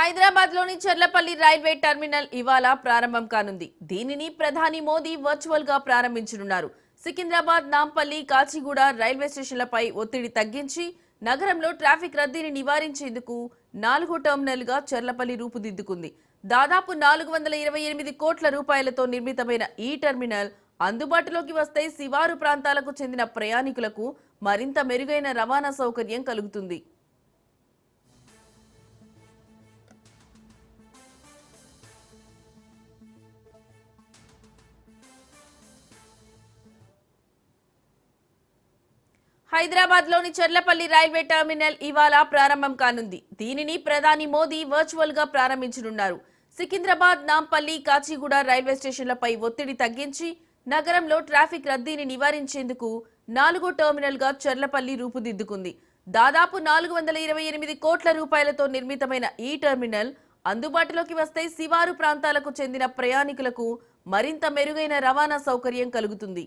హైదరాబాద్లోని Cherlapally railway terminal ఇవాళ ప్రారంభం కానుంది. దీనిని ప్రధాని మోదీ వర్చువల్గా ప్రారంభించనున్నారు. సికింద్రాబాద్ నాంపల్లి కాచిగూడ రైల్వే స్టేషన్లపై ఒత్తిడి తగ్గించి నగరంలో ట్రాఫిక్ రద్దీని నివారించేందుకు నాలుగో టెర్మినల్గా చెర్లపల్లి రూపుదిద్దుకుంది. దాదాపు నాలుగు వందల ఇరవై ఎనిమిది కోట్ల రూపాయలతో నిర్మితమైన ఈ టెర్మినల్ అందుబాటులోకి వస్తే శివారు ప్రాంతాలకు చెందిన ప్రయాణికులకు మరింత మెరుగైన రవాణా సౌకర్యం కలుగుతుంది. హైదరాబాద్లోని చెర్లపల్లి రైల్వే టెర్మినల్ ఇవాళ ప్రారంభం కానుంది. దీనిని ప్రధాని మోదీ వర్చువల్గా ప్రారంభించనున్నారు. సికింద్రాబాద్ నాంపల్లి కాచిగూడ రైల్వే స్టేషన్లపై ఒత్తిడి తగ్గించి నగరంలో ట్రాఫిక్ రద్దీని నివారించేందుకు నాలుగో టెర్మినల్గా చెర్లపల్లి రూపుదిద్దుకుంది. దాదాపు నాలుగు వందల ఇరవై ఎనిమిది కోట్ల రూపాయలతో నిర్మితమైన ఈ టెర్మినల్ అందుబాటులోకి వస్తే శివారు ప్రాంతాలకు చెందిన ప్రయాణికులకు మరింత మెరుగైన రవాణా సౌకర్యం కలుగుతుంది.